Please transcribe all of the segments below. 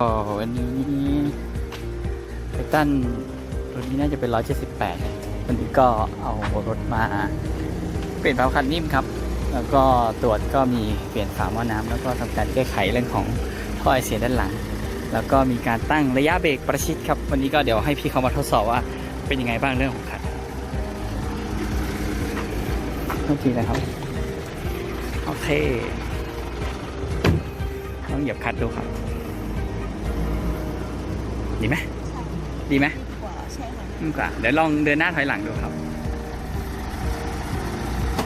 ก็วันนี้ไททันรถนี้น่าจะเป็น 178 วันนี้ก็เอารถมา เปลี่ยนเผาคันนิ่มครับ แล้วก็ตรวจก็มีเปลี่ยนฝาหม้อน้ำแล้วก็ทำการแก้ไขเรื่องของท่อไอเสียด้านหลัง แล้วก็มีการตั้งระยะเบรกประชิดครับ วันนี้ก็เดี๋ยวให้พี่เขามาทดสอบว่าเป็นยังไงบ้างเรื่องของคันโอเคนะครับ โอเคต้องเหยียบคัดดูครับ ดีไหมดีไหมกว่าใช่ค่ะดีกว่าเดี๋ยวลองเดินหน้าถอยหลังดูครับ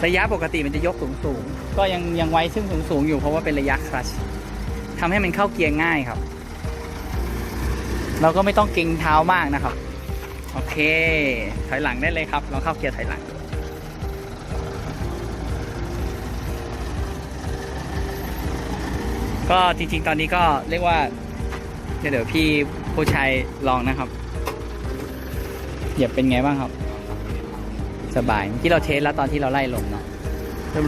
ระยะปกติมันจะยกสูงสูงก็ยังยังไว้ซึ่งสูงสูงอยู่เพราะว่าเป็นระยะคลัชทำให้มันเข้าเกียร์ง่ายครับ เราก็ไม่ต้องเกรงเท้ามากนะครับ โอเค ถอยหลังได้เลยครับลองเข้าเกียร์ถอยหลังก็จริงๆ ตอนนี้ก็เรียกว่า เดี๋ยวเดี๋ยวพี่ผู้ชายลองนะครับ เหยียบเป็นไงบ้างครับ สบายเมื่อกี้เราเทสแล้วตอนที่เราไล่ลงเนาะ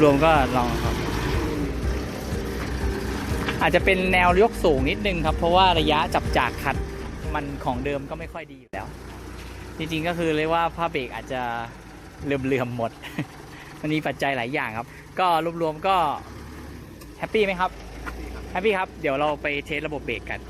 รวมๆก็ลองครับ อาจจะเป็นแนวยกสูงนิดนึงครับ เพราะว่าระยะจับจากคัดมันของเดิมก็ไม่ค่อยดีอยู่แล้ว จริงๆก็คือเรียกว่าผ้าเบรกอาจจะเลื่อมๆหมด มันมีปัจจัยหลายอย่างครับ ก็รวมๆก็แฮปปี้ไหมครับแฮปปี้ครับ เดี๋ยวเราไปเทสระบบเบรกกัน